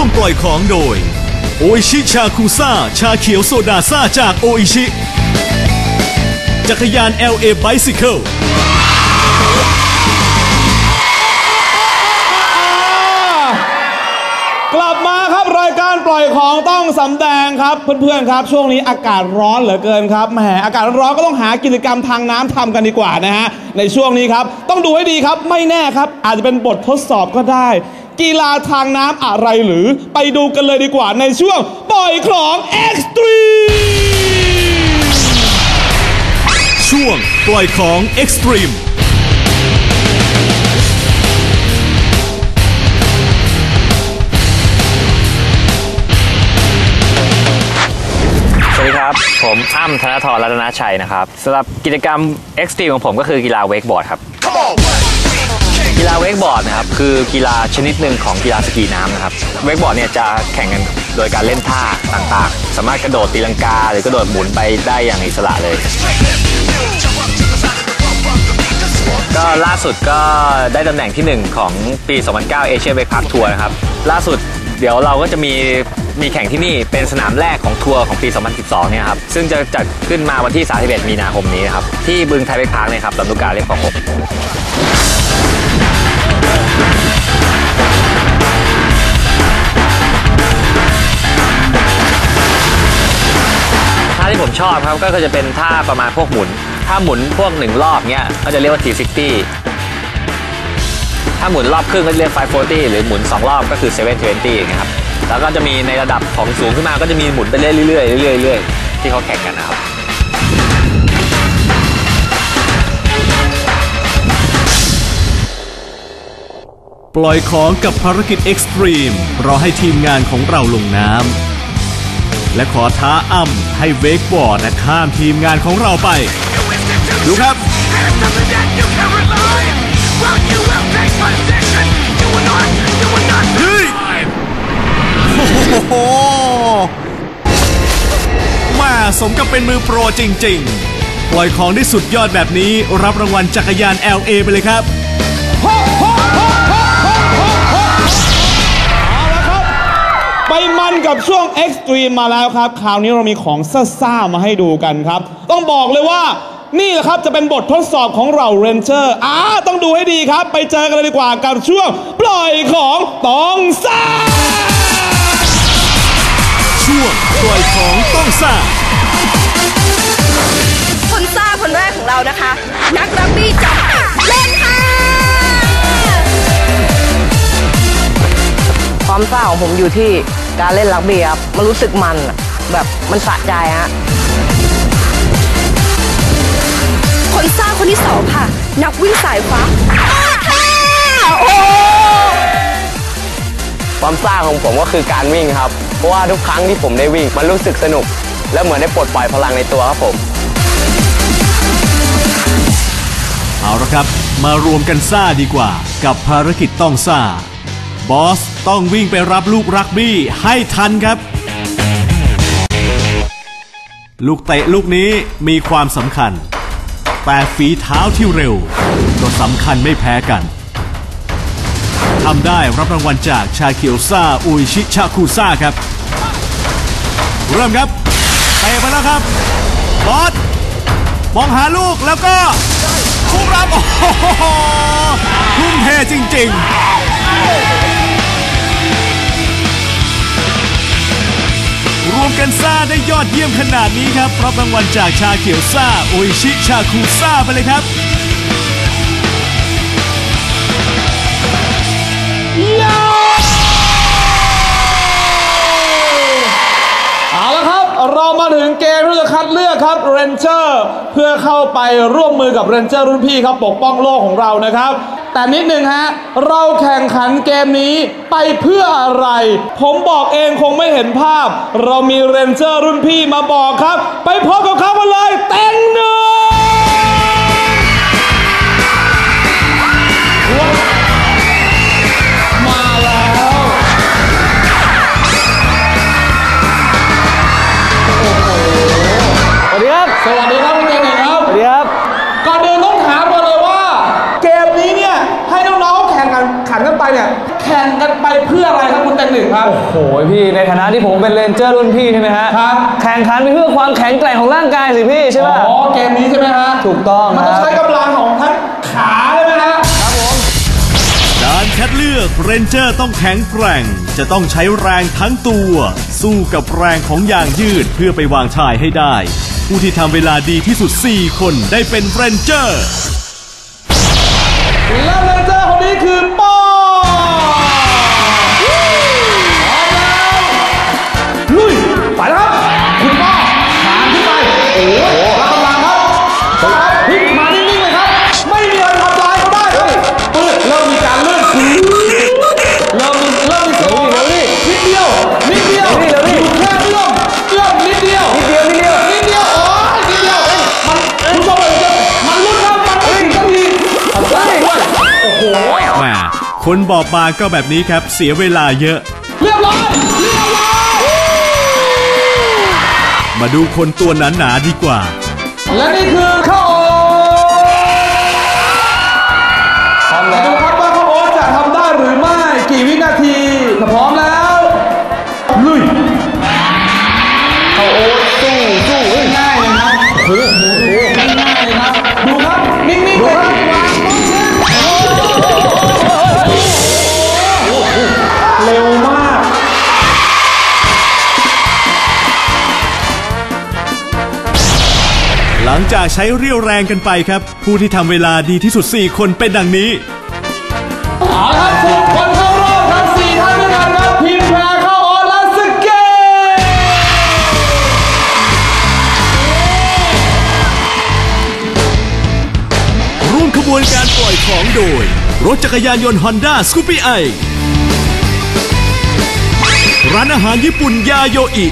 ร่วมปล่อยของโดย โออิชิชาคุซ่า ชาเขียวโซดาซ่าจากโออิชิ จักรยาน LA Bicycle กลับมาครับรายการปล่อยของต้องสำแดงครับเพื่อนๆครับ ช่วงนี้อากาศร้อนเหลือเกินครับแหมอากาศร้อนก็ต้องหากิจกรรมทางน้ำทำกันดีกว่านะฮะในช่วงนี้ครับ ต้องดูให้ดีครับไม่แน่ครับ อาจจะเป็นบททดสอบก็ได้ กีฬาทางน้ำอะไรหรือไปดูกันเลยดีกว่าในช่วงปล่อยของเอ็กซ์ตรีมช่วงปล่อยของ Extreme สวัสดีครับผมอ้ำธนทรรัตนชัยนะครับสำหรับกิจกรรมเอ็กซ์ตรีมของผมก็คือกีฬาเวกบอร์ดครับ กีฬาเวกบอร์ดนะครับคือกีฬาชนิดหนึ่งของกีฬาสกีน้ำนะครับเวกบอร์ดเนี่ยจะแข่งกันโดยการเล่นท่าต่างๆ สามารถกระโดดตีลังกา หรือกระโดดหมุนไปได้อย่างอิสระเลย ก็ล่าสุดก็ได้ตำแหน่งที่ 1 ของปี 2009เอเชียเวกพาร์คทัวร์นะครับล่าสุดเดี๋ยวเราก็จะมีมีแข่งที่นี่เป็นสนามแรกของทัวร์ของปี 2012 เนี่ยครับ ซึ่งจะจัดขึ้นมาวันที่ 31 มีนาคมนี้นะครับ ที่บึงไทยเวกพาร์คเนี่ยครับลำลูกกาเรียบคลองหก ท่าที่ผมชอบครับก็คือจะเป็นท่าประมาณพวกหมุน ถ้าหมุนพวกหนึ่งรอบเนี้ยก็จะเรียกว่า T60 ถ้าหมุนรอบครึ่งก็จะเรียก 540 หรือหมุน 2 รอบก็คือ 720อย่างเงี้ยครับ แล้วก็จะมีในระดับของสูงขึ้นมาก็จะมีหมุนไปเรื่อยๆเรื่อยๆเรื่อยๆที่เขาแข่งกันนะครับ ปล่อยของกับภารกิจ Extreme เราให้ทีมงานของเราลงน้ำและขอท้าอ้ำให้เวกบอร์ดนะข้ามทีมงานของเราไป ดูครับ เฮ้ย โอ้โหมาสมกับเป็นมือโปรจริง ๆ ปล่อยของได้สุดยอดแบบนี้รับรางวัลจักรยาน LA ไปเลยครับ กับช่วง Extreme มาแล้วครับ คราวนี้เรามีของซ่าๆมาให้ดูกันครับ ต้องบอกเลยว่า นี่แหละครับจะเป็นบททดสอบของเราเรนเจอร์อ่าต้องดูให้ดีครับ ไปเจอกันเลยดีกว่ากับช่วง ปล่อยของต้องซ่า ช่วงปล่อยของต้องซ่า คนซ่าคนแรกของเรานะคะ นักรักบี้จับเล่นค่ะ ความซ่าของผมอยู่ที่ การเล่นรักบี้ครับมันรู้สึกมันอะแบบมันสะใจฮะคนซ่าคนที่สองค่ะ นักวิ่งสายฟ้าอ้าค่ะโอ้ความซ่าของผมก็คือการวิ่งครับ เพราะว่าทุกครั้งที่ผมได้วิ่งมันรู้สึกสนุก และเหมือนได้ปลดปล่อยพลังในตัวครับผม เอาละครับ มารวมกันซ่าดีกว่า กับภารกิจต้องซ่า บอสต้องวิ่งไปรับลูกรักบี้ให้ทันครับ ลูกเตะลูกนี้มีความสำคัญ แต่ฝีเท้าที่เร็ว ก็สำคัญไม่แพ้กันทำได้รับรางวัลจากชาเขียวซาอุยชิชาคุซาครับ เริ่มครับเตะไปแล้วครับ บอสมองหาลูกแล้วก็พุ่รับ โอ้โหทุ่มเทจริง ๆ รวมกันซ่าได้ยอดเยี่ยมขนาดนี้ครับรับรางวัลจากชาเขียวซ่าโออิชิชาคูซ่าไปเลยครับเอาละครับ เรามาถึงเกมที่จะคัดเลือกครับเรนเจอร์เพื่อเข้าไปร่วมมือกับเรนเจอร์รุ่นพี่ครับ ปกป้องโลกของเรานะครับ แต่นิดนึงฮะ เราแข่งขันเกมนี้ไปเพื่ออะไร ผมบอกเองคงไม่เห็นภาพ เรามีเรนเจอร์รุ่นพี่มาบอกครับ ไปพบกับเขามาเลย เต็งหนึ่ง นึ่งครับ โอ้โหพี่ในฐานะที่ผมเป็นเรนเจอร์รุ่นพี่ใช่ไหมฮะครับ แข่งขันไปเพื่อความแข็งแกร่งของร่างกายสิพี่ใช่ป่ะอ๋อเกมนี้ใช่ไหมฮะถูกต้องมันต้องครับใช้กำลังของทั้งขาใช่ไหมฮะการคัดเลือกเรนเจอร์ต้องแข็งแกร่ง จะต้องใช้แรงทั้งตัว สู้กับแรงของยางยืดเพื่อไปวางชายให้ได้ ผู้ที่ทำเวลาดีที่สุด 4 คนได้เป็นเรนเจอร์ คนบอบบางก็แบบนี้ครับเสียเวลาเยอะ เรียบร้อยเรียบร้อยมาดูคนตัวหนาหนาๆดีกว่า และนี่คือข้า เร็วมาก หลังจากใช้เรี่ยวแรงกันไปครับ ผู้ที่ทำเวลาดีที่สุด 4 คนเป็นดังนี้เอาละครับส่งคนเข้ารอบครับสี่ท่านด้วยกันครับพิมพ์แพรเข้าออลาสเกตร่วมขบวนการปล่อยของโดย รถจักรยานยนต์ Honda s c o o p y i ร้านอาหารญี่ปุ่นยาโยอิ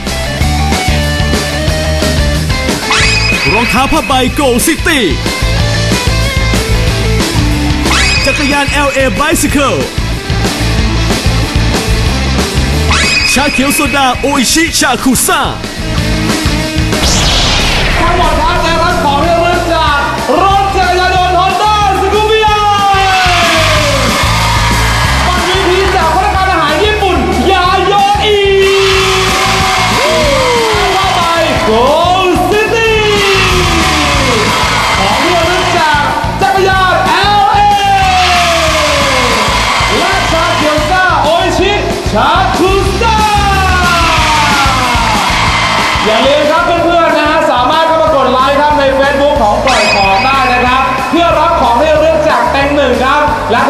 รองเท้าผ้าใบโกลซิตี้ จักรยาน LA Bicycle ชาเขียวโซดา โออิชิ ชาคุซ่าทั้งหมด อย่าลืมครับเพื่อนๆนะฮะสามารถเข้ามากดไลค์ครับใน Facebook ของปล่อยของได้นะครับ เพื่อรับของที่ระลึกจากแตงหนึ่งครับและ